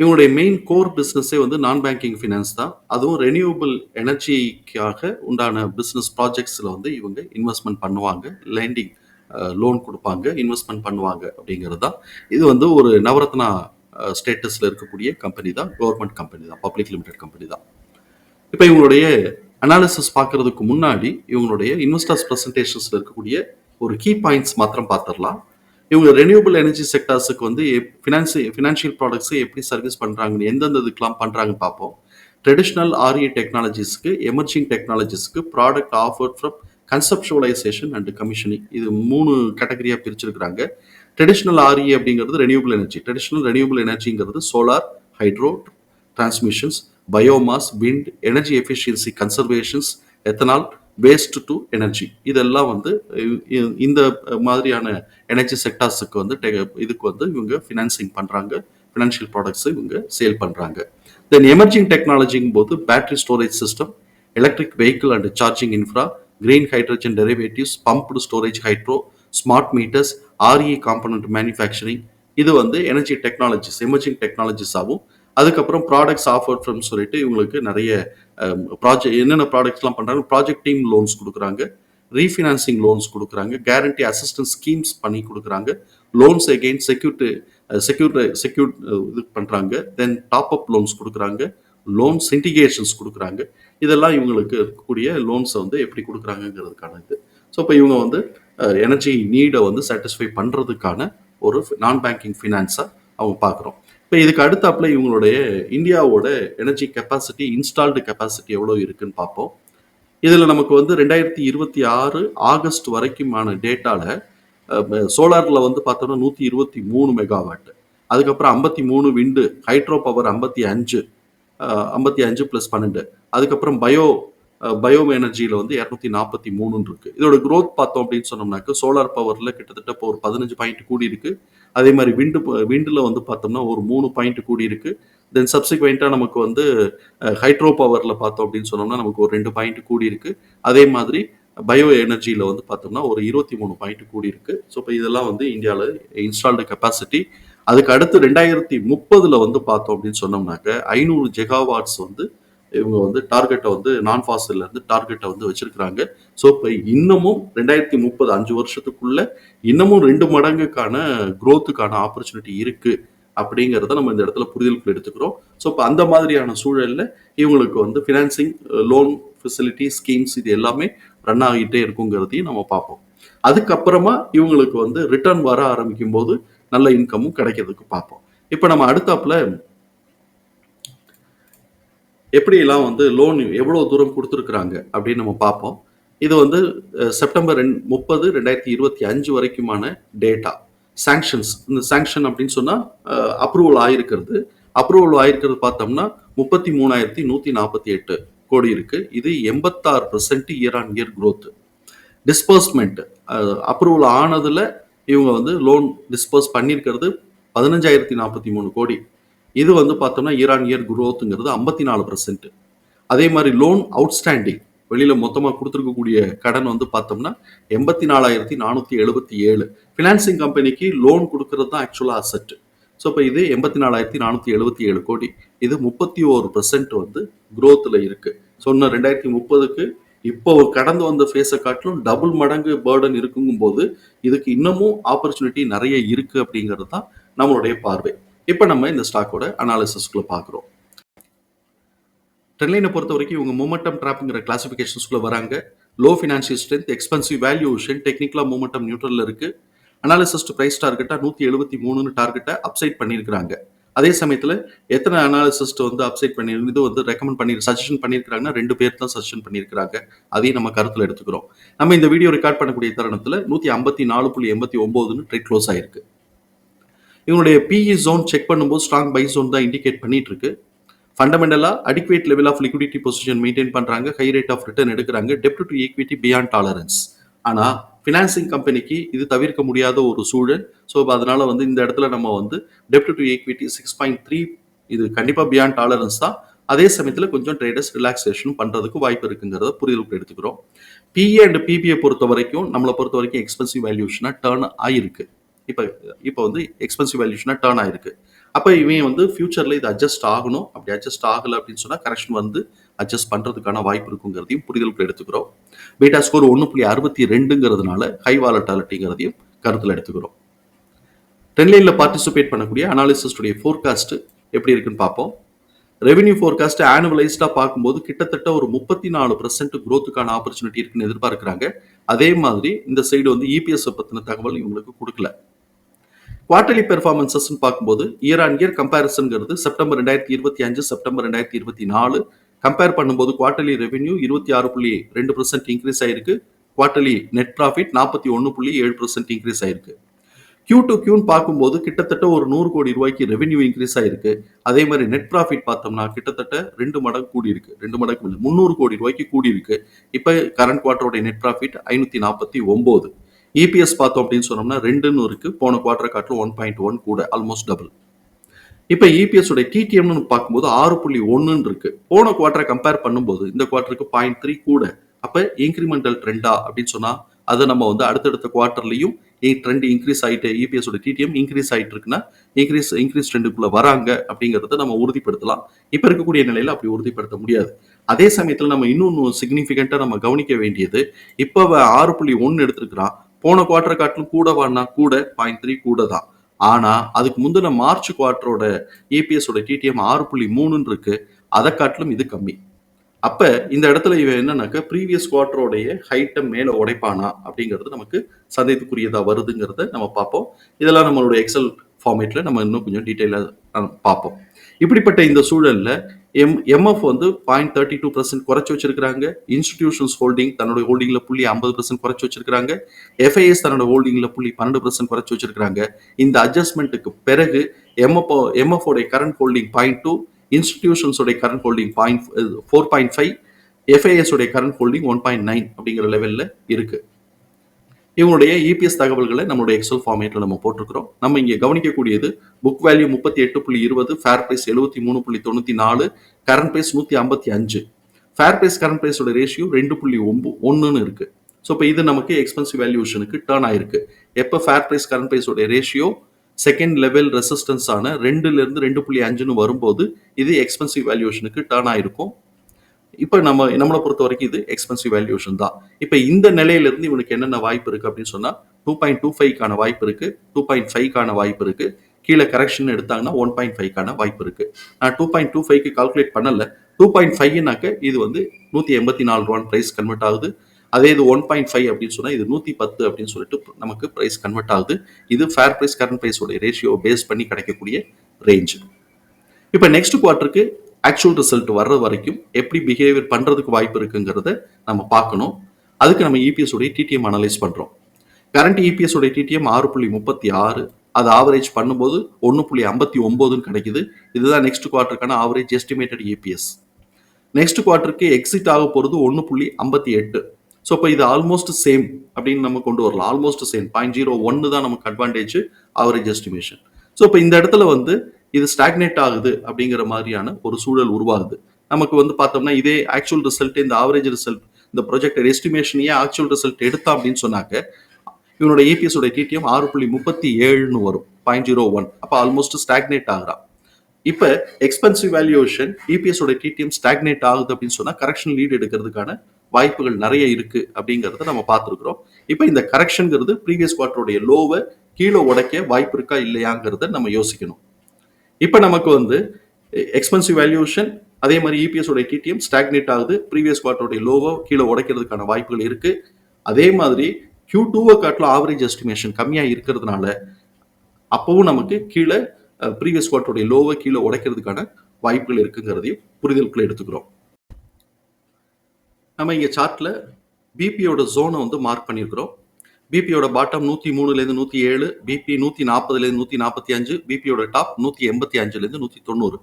இவங்களுடைய main core பிஸ்னஸே வந்து நான் பேங்கிங் ஃபினான்ஸ் தான். அதுவும் ரெனியூபிள் எனர்ஜிக்காக உண்டான பிஸ்னஸ் ப்ராஜெக்ட்ஸில் வந்து இவங்க இன்வெஸ்ட்மெண்ட் பண்ணுவாங்க. லேண்டிங் லோன் கொடுப்பாங்க இன்வெஸ்ட்மெண்ட் பண்ணுவாங்க அப்படிங்கிறது தான். இது வந்து ஒரு நவரத்னா ஸ்டேட்டஸில் இருக்கக்கூடிய கம்பெனி தான். கவர்மெண்ட் கம்பெனி தான். பப்ளிக் லிமிடெட் கம்பெனி தான். இப்போ இவங்களுடைய அனாலிசிஸ் பார்க்கறதுக்கு முன்னாடி இவங்களுடைய இன்வெஸ்டர்ஸ் ப்ரெசன்டேஷன்ஸில் இருக்கக்கூடிய ஒரு கீ பாயிண்ட்ஸ் மாத்திரம் பார்த்துடலாம். இவங்க ரெனியூபிள் எனர்ஜி செக்டார்ஸுக்கு வந்து ஃபினான்சி ஃபினான்ஷியல் ப்ராடக்ட்ஸை எப்படி சர்வீஸ் பண்ணுறாங்கன்னு எந்தெந்த இதுக்கெலாம் பண்ணுறாங்கன்னு பார்ப்போம். ட்ரெடிஷ்னல் ஆர்இ டெக்னாலஜிஸ்க்கு emerging டெக்னாலஜிஸ்க்கு product offer from conceptualisation and commissioning இது மூணு கேட்டகரியாக பிரிச்சிருக்கிறாங்க. ட்ரெடிஷ்னல் ஆர்இ அப்படிங்கிறது renewable energy traditional renewable எனர்ஜிங்கிறது solar hydro transmissions biomass wind energy efficiency conservations ethanol waste to energy இதெல்லாம் வந்து இந்த மாதிரியான எனர்ஜி செக்டார்ஸுக்கு வந்து டெ- இதுக்கு வந்து இவங்க ஃபினான்சிங் பண்ணுறாங்க ஃபினான்ஷியல் ப்ராடக்ட்ஸ் இவங்க சேல் பண்ணுறாங்க தென் எமர்ஜிங் டெக்னாலஜிங்கும் போது battery storage system electric vehicle and charging infra green hydrogen derivatives pumped storage hydro smart meters RE component manufacturing இது வந்து எனர்ஜி டெக்னாலஜிஸ் எமர்ஜிங் டெக்னாலஜிஸாகவும் அதுக்கப்புறம் ப்ராடக்ட்ஸ் ஆஃபர் ஃப்ரம் சொல்லிட்டு இவங்களுக்கு நிறைய ப்ராஜெக்ட் என்னென்ன ப்ராடக்ட்ஸ்லாம் பண்ணுறாங்க ப்ராஜெக்ட் டீம் லோன்ஸ் கொடுக்குறாங்க ரீஃபினான்சிங் லோன்ஸ் கொடுக்குறாங்க கேரண்டி அசிஸ்டன்ஸ் ஸ்கீம்ஸ் பண்ணி கொடுக்குறாங்க loans again security secure secure இது பண்ணுறாங்க தென் டாப் அப் லோன்ஸ் கொடுக்குறாங்க லோன் சிண்டிகேஷன்ஸ் கொடுக்குறாங்க இதெல்லாம் இவங்களுக்கு இருக்கக்கூடிய லோன்ஸை வந்து எப்படி கொடுக்குறாங்கங்கிறதுக்கான இது. ஸோ இப்போ இவங்க வந்து எனர்ஜி நீடை வந்து சாட்டிஸ்ஃபை பண்ணுறதுக்கான ஒரு நான் பேங்கிங் ஃபினான்ஸாக அவங்க பார்க்குறோம் இப்போ இதுக்கு அடுத்தாப்புல இவங்களுடைய இந்தியாவோட எனர்ஜி கெப்பாசிட்டி இன்ஸ்டால்டு கெப்பாசிட்டி எவ்வளோ இருக்குன்னு பார்ப்போம். இதில் நமக்கு வந்து ரெண்டாயிரத்தி இருபத்தி ஆறு ஆகஸ்ட் வரைக்குமான டேட்டாவில் சோலாரில் வந்து பார்த்தோம்னா நூற்றி இருபத்தி மூணு மெகாவாட்டு அதுக்கப்புறம் ஐம்பத்தி மூணு விண்டு ஹைட்ரோ பவர் ஐம்பத்தி அஞ்சு ஐம்பத்தி அஞ்சு ப்ளஸ் பன்னெண்டு. அதுக்கப்புறம் பயோ பயோ எனர்ஜியில் வந்து இரநூத்தி நாற்பத்தி மூணுன்னு இருக்கு. இதோட க்ரோத் பார்த்தோம் அப்படின்னு சொன்னோம்னாக்க சோலார் பவரில் கிட்டத்தட்ட இப்போ ஒரு பதினஞ்சு பாயிண்ட் கூடி இருக்கு. அதே மாதிரி விண்டு விண்டில் வந்து பார்த்தோம்னா ஒரு மூணு பாயிண்ட் கூடி இருக்கு. தென் சப்சிக்வெண்ட்டாக நமக்கு வந்து ஹைட்ரோ பவரில் பார்த்தோம் அப்படின்னு சொன்னோம்னா நமக்கு ஒரு ரெண்டு பாயிண்ட் கூடி இருக்கு. அதே மாதிரி பயோ எனர்ஜியில் வந்து பார்த்தோம்னா ஒரு இருபத்தி மூணு பாயிண்ட் கூடி இருக்கு. ஸோ இப்போ இதெல்லாம் வந்து இந்தியாவில் இன்ஸ்டால்டு கெப்பாசிட்டி அதுக்கு அடுத்து ரெண்டாயிரத்தி முப்பதில் வந்து பார்த்தோம் அப்படின்னு சொன்னோம்னாக்க ஐநூறு ஜெகாவாட்ஸ் வந்து இவங்க வந்து டார்கெட்டை வந்து நான் ஃபாசில் இருந்து டார்கெட்டை வந்து வச்சிருக்கிறாங்க. ஸோ இப்போ இன்னமும் ரெண்டாயிரத்தி முப்பது அஞ்சு வருஷத்துக்குள்ள இன்னமும் ரெண்டு மடங்குக்கான குரோத்துக்கான ஆப்பர்ச்சுனிட்டி இருக்கு அப்படிங்கிறத நம்ம இந்த இடத்துல புரிதலுக்குள்ள எடுத்துக்கிறோம். ஸோ இப்போ அந்த மாதிரியான சூழலில் இவங்களுக்கு வந்து ஃபினான்சிங் லோன் ஃபெசிலிட்டி ஸ்கீம்ஸ் இது எல்லாமே ரன் ஆகிட்டே இருக்குங்கிறதையும் நம்ம பார்ப்போம். அதுக்கப்புறமா இவங்களுக்கு வந்து ரிட்டர்ன் வர ஆரம்பிக்கும் போது நல்ல இன்கமும் கிடைக்கிறதுக்கு பார்ப்போம். இப்போ நம்ம அடுத்தாப்புல எப்படியெல்லாம் வந்து லோன் எவ்வளோ தூரம் கொடுத்துருக்குறாங்க அப்படின்னு நம்ம பார்ப்போம். இது வந்து செப்டம்பர் ரெண் முப்பது ரெண்டாயிரத்தி இருபத்தி அஞ்சு வரைக்குமான டேட்டா சாங்ஷன்ஸ் இந்த சாங்ஷன் அப்படின்னு சொன்னால் அப்ரூவல் ஆகிருக்கிறது அப்ரூவல் ஆகிருக்கிறது பார்த்தோம்னா முப்பத்தி மூணாயிரத்தி நூற்றி நாற்பத்தி எட்டு கோடி இருக்குது இது எண்பத்தாறு percent year on year growth disbursement approval ஆனதில் இவங்க வந்து லோன் டிஸ்பர்ஸ் பண்ணியிருக்கிறது பதினஞ்சாயிரத்தி நாற்பத்தி மூணு கோடி. இது வந்து பார்த்தோம்னா இயர் ஆன் இயர் குரோத்துங்கிறது ஐம்பத்தி நாலு பர்சன்ட் அதே மாதிரி லோன் அவுட்ஸ்டாண்டிங் வெளியில் மொத்தமாக கொடுத்துருக்கக்கூடிய கடன் வந்து பார்த்தோம்னா எண்பத்தி நாலாயிரத்தி நானூற்றி எழுபத்தி ஏழு. ஃபினான்சிங் கம்பெனிக்கு லோன் கொடுக்கறது தான் ஆக்சுவலாக அசெட் ஸோ இப்போ இது எண்பத்தி நாலாயிரத்தி நானூற்றி எழுபத்தி ஏழு கோடி. இது முப்பத்தி ஓரு பர்சன்ட் வந்து குரோத்தில் இருக்குது ஸோ சொன்ன ரெண்டாயிரத்தி முப்பதுக்கு இப்போ கடந்து வந்த ஃபேஸை காட்டிலும் டபுள் மடங்கு பேர்டன் இருக்குங்கும் போது இதுக்கு இன்னமும் ஆப்பர்ச்சுனிட்டி நிறைய இருக்குது அப்படிங்கிறது தான் நம்மளுடைய பார்வை. இப்போ நம்ம இந்த ஸ்டாக்கோட அனாலிசிஸ்க்குள்ளே பார்க்குறோம் ட்ரெண்ட்லைனை பொறுத்த வரைக்கும் இவங்க மொமெண்டம் ட்ராப்புங்கிற கிளாசிஃபிகேஷன்ஸ்குள்ள வராங்க. Low financial strength expensive valuation டெக்னிக்கலா மூமெண்டம் நியூட்ரலில் இருக்குது அனாலிசிஸ் ப்ரைஸ் டார்கெட்டாக நூற்றி எழுபத்தி மூணுன்னு டார்கெட்டை அப்சைட் பண்ணியிருக்கிறாங்க. அதே சமயத்தில் எத்தனை அனாலிசிஸ்ட் வந்து அப்சைட் பண்ணி இது வந்து ரெக்கமெண்ட் பண்ணி சஜஷன் பண்ணியிருக்கிறாங்கன்னா ரெண்டு பேர் தான் சஜஷன் பண்ணியிருக்கிறாங்க. அதையும் நம்ம கருத்தில் எடுத்துக்கிறோம். நம்ம இந்த வீடியோ ரெக்கார்ட் பண்ணக்கூடிய தருணத்தில் நூற்றி ஐம்பத்தி நாலு புள்ளி எண்பத்தி ஒம்போதுன்னு ட்ரேட் க்ளோஸ் ஆயிருக்கு. இவனுடைய பிஇ ஜோன் செக் பண்ணும்போது ஸ்ட்ராங் பை ஜோன் தான் இண்டிகேட் பண்ணிட்டு இருக்கு ஃபண்டமெண்டலாக adequate level of liquidity position maintain பண்ணுறாங்க ஹை ரேட் ஆஃப் ரிட்டர்ன் எடுக்கிறாங்க. டெப்ட் டு ஈக்விட்டி பியாண்ட் டாலரன்ஸ் ஆனால் ஃபினான்சிங் கம்பெனிக்கு இது தவிர்க்க முடியாத ஒரு சூழல். ஸோ அதனால வந்து இந்த இடத்துல நம்ம வந்து டெப்ட் to equity six point three இது கண்டிப்பாக பியாண்ட் டாலரன்ஸ் தான். அதே சமயத்தில் கொஞ்சம் ட்ரேடர்ஸ் ரிலாக்ஸேஷன் பண்ணுறதுக்கு வாய்ப்பு இருக்குங்கிறத புரிதலுக்கு எடுத்துக்கிறோம். பிஏ அண்ட் பிபிஐ பொறுத்த வரைக்கும் நம்மளை பொறுத்த வரைக்கும் எக்ஸ்பென்சிவ் வேல்யூஷனாக டேர்ன் ஆகிருக்கு இப்போ இப்போ வந்து எக்ஸ்பென்சிவ் வேல்யூஷனாக டேர்ன் ஆயிருக்கு. அப்போ இவன் வந்து ஃபியூச்சரில் இது அட்ஜஸ்ட் ஆகணும். அப்படி அட்ஜஸ்ட் ஆகலை அப்படின்னு சொன்னால் கரெக்ஷன் வந்து அட்ஜஸ்ட் பண்ணுறதுக்கான வாய்ப்பு இருக்குங்கிறதையும் புரிதலுக்கு எடுத்துக்கிறோம். பீட்டா ஸ்கோர் ஒன்று புள்ளி அறுபத்தி ரெண்டுங்கிறதுனால ஹை வாலட்டாலிட்டிங்கிறதையும் கருத்தில் எடுத்துக்கிறோம். ட்ரெண்ட்லைனில் பார்ட்டிசிபேட் பண்ணக்கூடிய அனாலிசிஸ்டுடைய ஃபோர்காஸ்ட்டு எப்படி இருக்குன்னு பார்ப்போம். ரெவென்யூ ஃபோர்காஸ்ட் ஆனுவலைஸ்டாக பார்க்கும்போது கிட்டத்தட்ட ஒரு முப்பத்தி நாலு பர்சன்ட் க்ரோத்துக்கான ஆப்பர்ச்சுனிட்டி இருக்குன்னு எதிர்பார்க்குறாங்க. அதே மாதிரி இந்த சைடு வந்து இபிஎஸ் பற்றின தகவல் இவங்களுக்கு கொடுக்கல. குவார்டர்லி பெர்ஃபார்மன்சஸ்ன்னு பார்க்கும்போது இயர் ஆன் இயர் கம்பேரிசன்கிறது செப்டம்பர் ரெண்டாயிரத்தி இருபத்தி அஞ்சு செப்டம்பர் ரெண்டாயிரத்தி இருபத்தி நாலு. கம்பேர் பண்ணும்போது குவார்டர்லி ரெவென்யூ இருபத்தி ஆறு புள்ளி ரெண்டு பர்சன்ட் இன்க்ரீஸ் ஆயிருக்கு. குவார்டர்லி நெட் ப்ராஃபிட் நாற்பத்தி ஒன்று புள்ளி ஏழு பர்சன்ட் இன்க்ரீஸ் ஆயிருக்கு. கியூ டு கியூன்னு பார்க்கும்போது கிட்டத்தட்ட ஒரு நூறு கோடி ரூபாய்க்கு ரெவென்யூ இன்க்ரீஸ் ஆயிருக்கு. அதே மாதிரி நெட் ப்ராஃபிட் பார்த்தோம்னா கிட்டத்தட்ட ரெண்டு மடங்கு கூடியிருக்கு. ரெண்டு மடங்கு இல்லை முந்நூறு கோடி ரூபாய்க்கு கூடி இருக்கு இப்போ கரண்ட் குவார்டருடைய நெட் ப்ராஃபிட் ஐநூற்றி நாற்பத்தி ஒம்பது. இபிஎஸ் பார்த்தோம் அப்படின்னு சொன்னோம்னா ரெண்டுன்னு இருக்கு. போன குவார்டர் காட்டில் ஒன் பாயிண்ட் ஒன் கூட ஆல்மோஸ்ட் டபுள் இப்போ இபிஎஸ் உடைய டிடிஎம்னு பார்க்கும்போது ஆறு புள்ளி ஒன்றுன்னு இருக்கு. போன குவார்டரை கம்பேர் பண்ணும்போது இந்த குவார்டருக்கு பாயிண்ட் த்ரீ கூட. அப்போ இன்க்ரிமெண்டல் ட்ரெண்டா அப்படின்னு சொன்னால் அதை நம்ம வந்து அடுத்தடுத்த குவார்டர்லையும் ட்ரெண்ட் இன்க்ரீஸ் ஆகிட்டு இபிஎஸோட டிடிஎம் இன்க்ரீஸ் ஆகிட்டு இருக்குன்னா இன்க்ரீஸ் இன்க்ரீஸ் ட்ரெண்டுக்குள்ளே வராங்க அப்படிங்கிறத நம்ம உறுதிப்படுத்தலாம். இப்போ இருக்கக்கூடிய நிலையில் அப்படி உறுதிப்படுத்த முடியாது. அதே சமயத்தில் நம்ம இன்னொன்று சிக்னிஃபிகண்ட்டாக நம்ம கவனிக்க வேண்டியது இப்போ ஆறு புள்ளி ஒன்று எடுத்திருக்கிறான். போன குவார்டர் காட்டிலும் கூட வாடினா கூட பாயிண்ட் த்ரீ கூட தான். ஆனால் அதுக்கு முந்தின மார்ச் குவார்டரோட ஏபிஎஸோட டிடிஎம் ஆறு புள்ளி மூணுன்னு இருக்கு. அதை காட்டிலும் இது கம்மி. அப்ப இந்த இடத்துல இவன் என்னன்னாக்க ப்ரீவியஸ் குவார்டரோடைய ஹைட்டை மேல உடைப்பானா அப்படிங்கிறது நமக்கு சந்தேகத்துக்குரியதா வருதுங்கிறத நம்ம பார்ப்போம். இதெல்லாம் நம்மளுடைய எக்ஸல் ஃபார்மேட்ல நம்ம இன்னும் கொஞ்சம் டீட்டெயிலாக பார்ப்போம். இப்படிப்பட்ட இந்த சூழல்ல எம் எம்எஃப் வந்து பாயிண்ட் தேர்ட்டி டூ பர்சன்ட் குறைச்சி வச்சிருக்காங்க இன்ஸ்டிடியூஷன்ஸ் ஹோல்டிங் தன்னோட ஹோல்டிங்ல புள்ளி ஐம்பது பர்சன்ட் குறைச்சி வச்சிருக்காங்க எஃப்ஐஎஸ் தன்னோட ஹோல்டிங்ல புள்ளி பன்னெண்டு பர்சன்ட் குறைச்சி வச்சிருக்காங்க இந்த அட்ஜஸ்ட்மெண்ட்டுக்கு பிறகு எம்எஃப் எம்எஃப் உடைய current holding point two இன்ஸ்டிடியூஷன்ஸுடைய current holding point four point five FIs உடைய current holding one point nine அப்படிங்கிற லெவலில் இருக்குது இவங்களுடைய இபிஎஸ் தகவல்களை நம்மளுடைய எக்ஸல் ஃபார்மேட்டில் நம்ம போட்டிருக்கிறோம். நம்ம இங்கே கவனிக்கக்கூடியது புக் வேல்யூ முப்பத்தி எட்டு புள்ளி இருபது ஃபேர் பிரைஸ் எழுபத்தி மூணு புள்ளி தொண்ணூற்றி நாலு கரண்ட் பிரைஸ் நூற்றி ஐம்பத்தி அஞ்சு. ஃபேர் பிரைஸ் கரண்ட் பிரைஸோட ரேஷியோ ரெண்டு புள்ளி ஒம்பு ஒன்றுன்னு இருக்குது ஸோ இப்போ இது நமக்கு எக்ஸ்பென்சிவ் வேல்யூஷனுக்கு டேர்ன் ஆயிருக்கு. எப்போ ஃபேர் பிரைஸ் கரண்ட் பிரைஸோட ரேஷியோ செகண்ட் லெவல் ரெசிஸ்டன்ஸான ரெண்டுலேருந்து இருந்து ரெண்டு புள்ளி அஞ்சுன்னு வரும்போது இது எக்ஸ்பென்சிவ் வேல்யூஷனுக்கு டேர்ன் ஆகிருக்கும் இப்போ நம்ம நம்மளை பொறுத்த வரைக்கும் இது எக்ஸ்பென்சிவ் வேல்யூஷன் தான். இப்போ இந்த நிலையிலிருந்து இவனுக்கு என்னென்ன வாய்ப்பு இருக்குது அப்படின்னு சொன்னால் டூ பாயிண்ட் டூ ஃபைவ்க்கான வாய்ப்பு இருக்குது டூ பாயிண்ட் ஃபைவ்க்கான வாய்ப்பு இருக்குது கீழே கரெக்ஷன் எடுத்தாங்கன்னா ஒன் பாயிண்ட் ஃபைவ்க்கான வாய்ப்பு இருக்குது நான் டூ பாயிண்ட் டூ ஃபைவ்க்கு கால்குலேட் பண்ணலை. டூ பாயிண்ட் ஃபைவ்னாக்க இது வந்து நூற்றி எண்பத்தி நாலு ரூபான் ப்ரைஸ் கன்வெர்ட் ஆகுது. அதே இது ஒன் பாயிண்ட் ஃபைவ் அப்படின்னு சொன்னால் இது நூற்றி பத்து அப்படின்னு சொல்லிட்டு நமக்கு ப்ரைஸ் கன்வெர்ட் ஆகுது. இது ஃபேர் ப்ரைஸ் கரண்ட் ப்ரைஸோட ரேஷியோ பேஸ் பண்ணி கிடைக்கக்கூடிய ரேஞ்ச் இப்போ நெக்ஸ்ட் குவார்ட்டருக்கு ஆக்சுவல் ரிசல்ட் வர்ற வரைக்கும் எப்படி பிஹேவியர் பண்ணுறதுக்கு வாய்ப்பு இருக்குங்கிறத நம்ம பார்க்கணும். அதுக்கு நம்ம இபிஎஸ் உடைய டிடிஎம் அனலைஸ் பண்ணுறோம் கரண்ட் இபிஎஸ் உடைய டிடிஎம் ஆறு புள்ளி முப்பத்தி ஆறு அது ஆவரேஜ் பண்ணும்போது ஒன்று புள்ளி ஐம்பத்தி ஒம்போதுன்னு கிடைக்குது. இதுதான் நெக்ஸ்ட் குவார்ட்டருக்கான ஆவரேஜ் எஸ்டிமேட்டட் இபிஎஸ் நெக்ஸ்ட் குவார்ட்டருக்கு எக்ஸிட் ஆக போகிறது ஒன்று புள்ளி ஐம்பத்தி எட்டு. ஸோ இப்போ இது ஆல்மோஸ்ட் சேம் அப்படின்னு நம்ம கொண்டு வரலாம். ஆல்மோஸ்ட் சேம் பாயிண்ட் ஜீரோ ஒன்று தான் நமக்கு அட்வான்டேஜ் ஆவரேஜ் எஸ்டிமேஷன் ஸோ இப்போ இந்த இடத்துல வந்து இது ஸ்டாக்னேட் ஆகுது அப்படிங்கிற மாதிரியான ஒரு சூழல் உருவாகுது. நமக்கு வந்து பார்த்தோம்னா இதே ஆக்சுவல் ரிசல்ட் இந்த ஆவரேஜ் ரிசல்ட் இந்த ப்ரொஜெக்ட் எஸ்டிமேஷனையே ஆக்சுவல் ரிசல்ட் எடுத்தா அப்படின்னு சொன்னாக்க இவனோட ஏபிஎஸ் உடைய டிடிஎம் ஆறு புள்ளி முப்பத்தி ஏழுன்னு வரும். பாயிண்ட் ஜீரோ ஒன் அப்போ ஆல்மோஸ்ட் ஸ்டாக்னேட் ஆகுறான் இப்போ எக்ஸ்பென்சிவ் வேல்யூஷன் இபிஎஸ் உடைய டிடிஎம் ஸ்டாக்னேட் ஆகுது அப்படின்னு சொன்னா கரெக்ஷன் லீட் எடுக்கிறதுக்கான வாய்ப்புகள் நிறைய இருக்கு அப்படிங்கிறத நம்ம பார்த்துருக்குறோம். இப்போ இந்த கரெக்ஷன்ங்கிறது ப்ரீவியஸ் குவார்டருடைய லோவை கீழே உடைக்க வாய்ப்பு இருக்கா இல்லையாங்கிறத நம்ம யோசிக்கணும். இப்போ நமக்கு வந்து எக்ஸ்பென்சிவ் வேல்யூஷன் அதே மாதிரி இபிஎஸ் உடைய டிடிஎம் ஸ்டாக்னேட் ஆகுது. ப்ரீவியஸ் குவார்டருடைய லோவை கீழே உடைக்கிறதுக்கான வாய்ப்புகள் இருக்கு. அதே மாதிரி கியூ டூவை காட்டிலும் ஆவரேஜ் எஸ்டிமேஷன் கம்மியாக இருக்கிறதுனால அப்பவும் நமக்கு கீழே ப்ரீவியஸ் குவார்டருடைய லோவை கீழே உடைக்கிறதுக்கான வாய்ப்புகள் இருக்குங்கிறதையும் புரிதலுக்குள்ள எடுத்துக்கிறோம். நம்ம இங்கே சார்ட்டில் பிபியோட ஜோனை வந்து மார்க் பண்ணியிருக்கிறோம் பிபியோட பாட்டம் நூற்றி மூணுலேருந்து நூற்றி ஏழு பிபி நூற்றி நாற்பதுலேருந்து நூற்றி நாற்பத்தி அஞ்சு பிபியோட டாப் நூற்றி எண்பத்தி அஞ்சுலேருந்து நூற்றி தொண்ணூறு.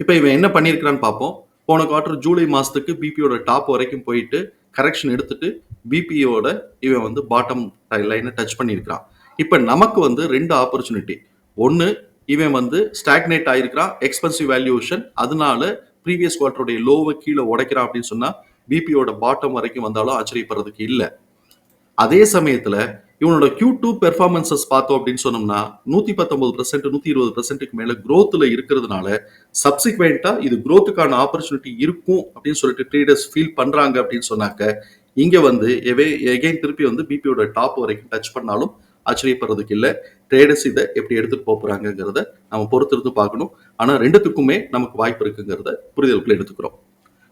இப்போ இவன் என்ன பண்ணியிருக்கிறான்னு பார்ப்போம். போன குவார்டர் ஜூலை மாதத்துக்கு பிபியோட டாப் வரைக்கும் போயிட்டு கரெக்ஷன் எடுத்துட்டு பிபியோட இவன் வந்து பாட்டம் லைனை டச் பண்ணியிருக்கிறான் இப்போ நமக்கு வந்து ரெண்டு ஆப்பர்ச்சுனிட்டி ஒன்று இவன் வந்து ஸ்டாக்னேட் ஆயிருக்கிறான் எக்ஸ்பென்சிவ் வேல்யூஷன் அதனால ப்ரீவியஸ் குவார்டருடைய லோவை கீழே உடைக்கிறான் அப்படின்னு சொன்னால் பிபியோட பாட்டம் வரைக்கும் வந்தாலும் ஆச்சரியப்படுறதுக்கு இல்லை. அதே சமயத்தில் இவனோட கியூ டூ பெர்ஃபார்மன்சஸ் பார்த்தோம் அப்படின்னு சொன்னோம்னா நூத்தி பத்தொன்பது பர்சன்ட் நூத்தி இருபது பர்சன்ட்டுக்கு மேல growthல இருக்கிறதுனால சப்சிக்வெண்டா இது க்ரோத்துக்கான ஆப்பர்ச்சுனிட்டி இருக்கும் அப்படின்னு சொல்லிட்டு ட்ரேடர்ஸ் ஃபீல் பண்றாங்க அப்படின்னு சொன்னாக்க இங்க வந்து எவே எகைன் திருப்பி வந்து பிபியோட டாப் வரைக்கும் டச் பண்ணாலும் ஆச்சரியப்படுறதுக்கு இல்லை. ட்ரேடர்ஸ் இதை எப்படி எடுத்துட்டு போக போறாங்கிறத நம்ம பொறுத்திருந்து பார்க்கணும். ஆனா ரெண்டுத்துக்குமே நமக்கு வாய்ப்பு இருக்குங்கிறத புரிதலுக்குள்ள எடுத்துக்கிறோம்.